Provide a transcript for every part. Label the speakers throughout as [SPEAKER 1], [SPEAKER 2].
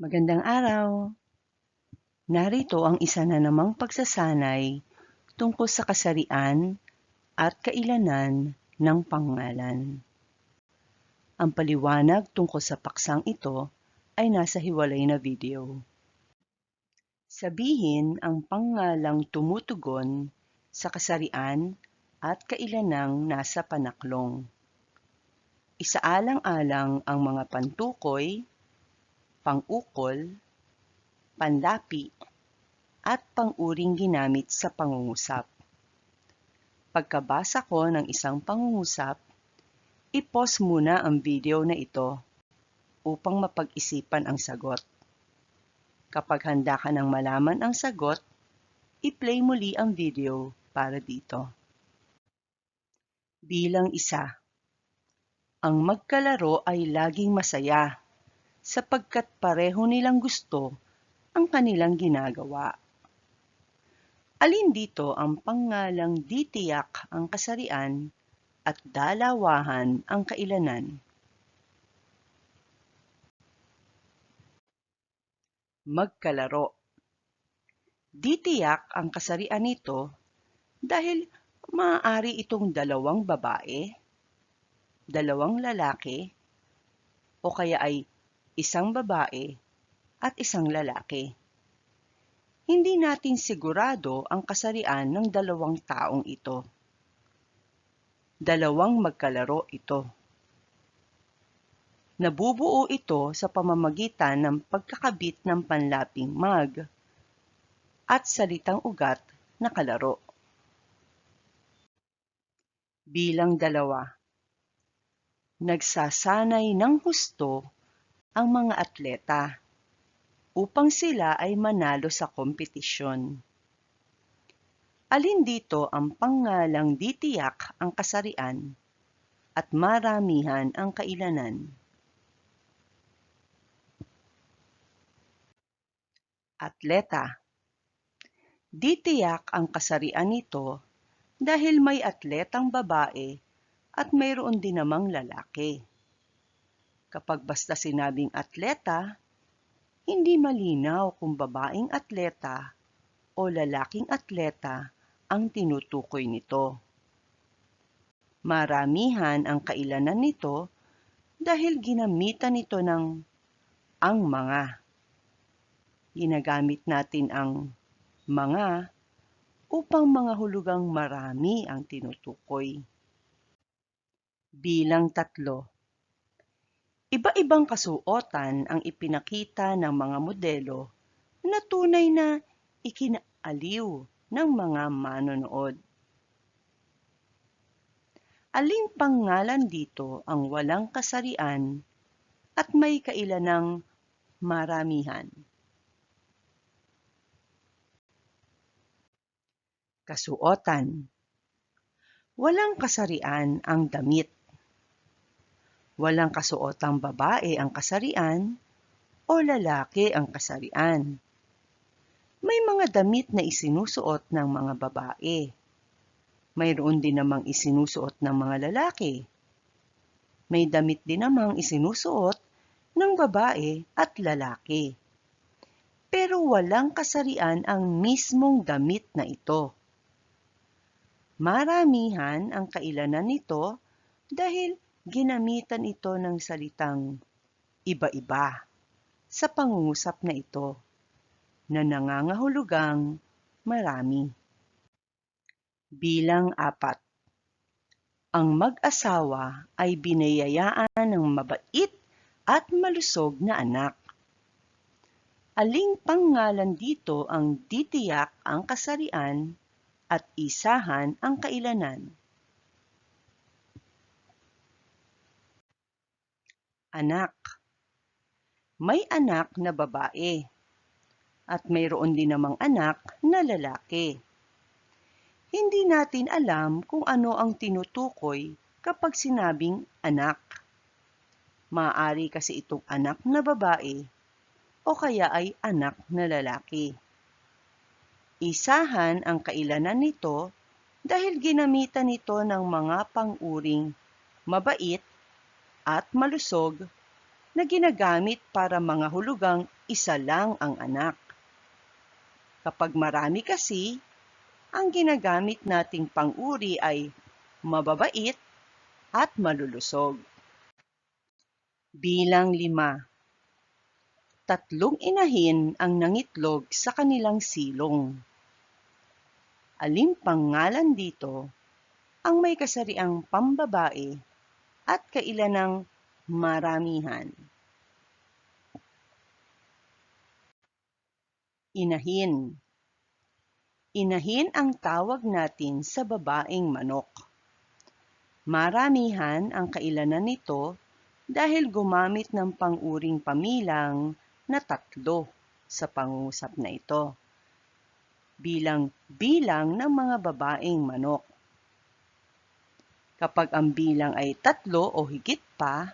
[SPEAKER 1] Magandang araw! Narito ang isa na namang pagsasanay tungkol sa kasarian at kailanan ng pangalan. Ang paliwanag tungkol sa paksang ito ay nasa hiwalay na video. Sabihin ang pangalang tumutugon sa kasarian at kailanang nasa panaklong. Isaalang-alang ang mga pantukoy, pang-ukol, panlapi, at pang-uring ginamit sa pangungusap. Pagkabasa ko ng isang pangungusap, i-pause muna ang video na ito upang mapag-isipan ang sagot. Kapag handa ka ng malaman ang sagot, i-play muli ang video para dito. Bilang isa, ang magkalaro ay laging masaya sapagkat pareho nilang gusto ang kanilang ginagawa. Alin dito ang pangalang ditiyak ang kasarian at dalawahan ang kailanan? Magkalaro. Ditiyak ang kasarian nito dahil maaari itong dalawang babae, dalawang lalaki, o kaya ay isang babae at isang lalaki. Hindi natin sigurado ang kasarian ng dalawang taong ito. Dalawang magkalaro ito. Nabubuo ito sa pamamagitan ng pagkakabit ng panlaping mag at salitang ugat na kalaro. Bilang dalawa. Nagsasanay ng husto ang mga atleta upang sila ay manalo sa kompetisyon. Alin dito ang pangalang ditiyak ang kasarian at maramihan ang kailanan? Atleta Ditiyak ang kasarian nito dahil may atletang babae at mayroon din namang lalaki. Kapag basta sinabing atleta, hindi malinaw kung babaeng atleta o lalaking atleta ang tinutukoy nito. Maramihan ang kailanan nito dahil ginamitan ito ng ang mga ginagamit natin ang mga upang mga hulugang marami ang tinutukoy. Bilang tatlo. Iba-ibang kasuotan ang ipinakita ng mga modelo na tunay na ikinaaliw ng mga manonood. Aling pangalan dito ang walang kasarian at may kailanang maramihan? Kasuotan Walang kasarian ang damit. Walang kasuotang babae ang kasarian o lalaki ang kasarian. May mga damit na isinusuot ng mga babae. Mayroon din namang isinusuot ng mga lalaki. May damit din namang isinusuot ng babae at lalaki. Pero walang kasarian ang mismong damit na ito. Maramihan ang kailanan nito dahil ginamitan ito ng salitang iba-iba sa pangungusap na ito na nangangahulugang marami. Bilang apat. Ang mag-asawa ay binayayaan ng mabait at malusog na anak. Aling pangalan dito ang ditiyak ang kasarian at isahan ang kailanan. Anak May anak na babae at mayroon din namang anak na lalaki. Hindi natin alam kung ano ang tinutukoy kapag sinabing anak. Maaari kasi itong anak na babae o kaya ay anak na lalaki. Isahan ang kailanan nito dahil ginamitan nito ng mga pang-uring mabait at malusog na ginagamit para mga hulugang isa lang ang anak. Kapag marami kasi, ang ginagamit nating pang-uri ay mababait at malulusog. Bilang lima. Tatlong inahin ang nangitlog sa kanilang silong. Alin pangalan dito ang may kasariang pambabae at kailan ng maramihan. Inahin Inahin ang tawag natin sa babaeng manok. Maramihan ang kailanan nito dahil gumamit ng panguring pamilang na tatlo sa pangusap na ito bilang bilang ng mga babaeng manok. Kapag ang bilang ay tatlo o higit pa,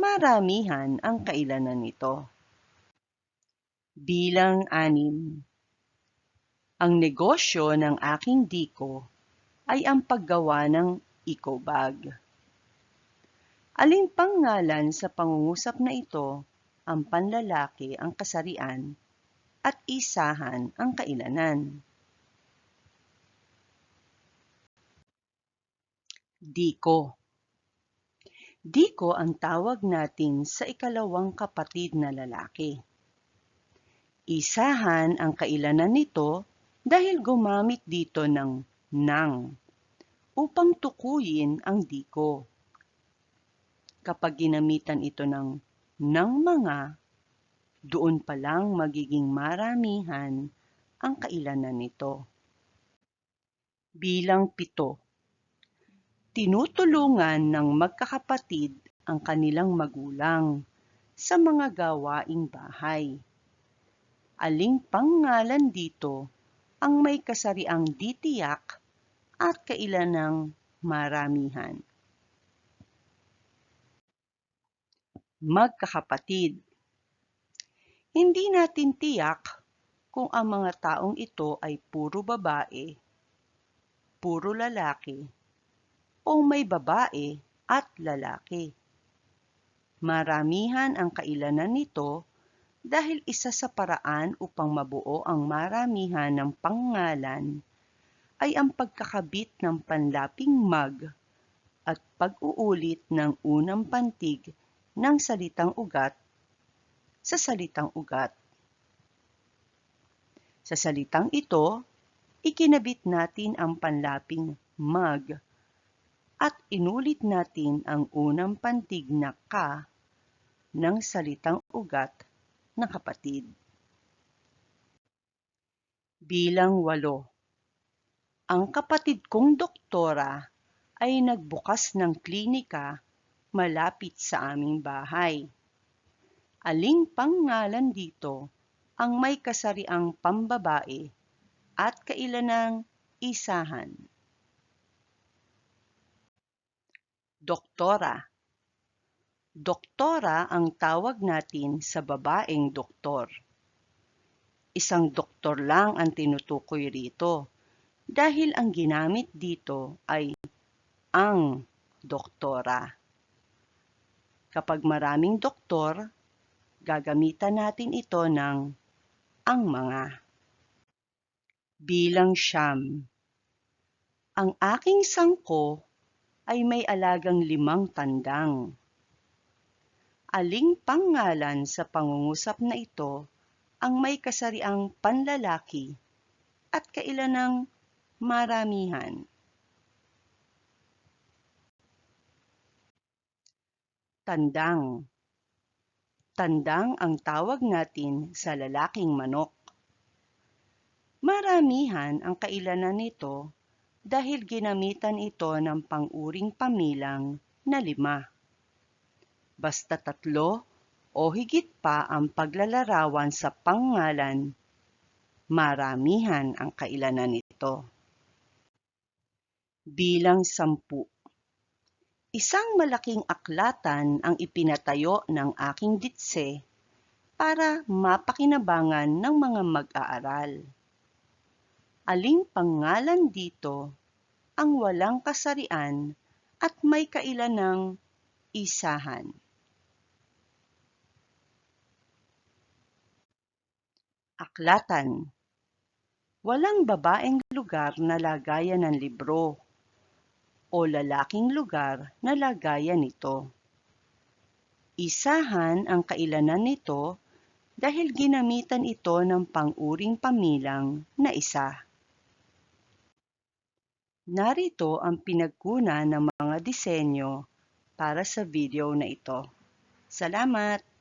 [SPEAKER 1] maramihan ang kailanan nito. Bilang anim. Ang negosyo ng aking diko ay ang paggawa ng eco bag. Aling pangalan sa pangungusap na ito ang panlalaki ang kasarian at isahan ang kailanan. Diko Diko ang tawag natin sa ikalawang kapatid na lalaki. Isahan ang kailanan nito dahil gumamit dito ng nang upang tukuyin ang diko. Kapag ginamitan ito ng ng mga, doon pa lang magiging maramihan ang kailanan nito. Bilang pito, tinutulungan ng magkakapatid ang kanilang magulang sa mga gawaing bahay. Aling pangalan dito ang may kasariang ditiyak at kailanang maramihan. magkakapatid. Hindi natin tiyak kung ang mga taong ito ay puro babae, puro lalaki, o may babae at lalaki. Maramihan ang kailanan nito dahil isa sa paraan upang mabuo ang maramihan ng pangalan ay ang pagkakabit ng panlaping mag at pag-uulit ng unang pantig ng salitang ugat sa salitang ugat. Sa salitang ito, ikinabit natin ang panlaping mag at inulit natin ang unang pantig na ka ng salitang ugat na kapatid. Bilang walo, ang kapatid kong doktora ay nagbukas ng klinika malapit sa aming bahay. Aling pangalan dito ang may kasariang pambabae at kailanang isahan. Doktora Doktora ang tawag natin sa babaeng doktor. Isang doktor lang ang tinutukoy rito dahil ang ginamit dito ay ang doktora. Kapag maraming doktor, gagamitan natin ito ng ang mga. Bilang siyam. Ang aking sangko ay may alagang limang tandang. Aling pangalan sa pangungusap na ito ang may kasariang panlalaki at kailanang maramihan. Tandang Tandang ang tawag natin sa lalaking manok. Maramihan ang kailanan nito dahil ginamitan ito ng panguring pamilang na lima. Basta tatlo o higit pa ang paglalarawan sa pangalan, maramihan ang kailanan nito. Bilang sampu Isang malaking aklatan ang ipinatayo ng aking ditse para mapakinabangan ng mga mag-aaral aling pangalan dito ang walang kasarian at may kailanang isahan. Aklatan Walang babaeng lugar na lagayan ng libro o lalaking lugar na lagayan nito. Isahan ang kailanan nito dahil ginamitan ito ng panguring pamilang na isa. Narito ang pinagkunan ng mga disenyo para sa video na ito. Salamat!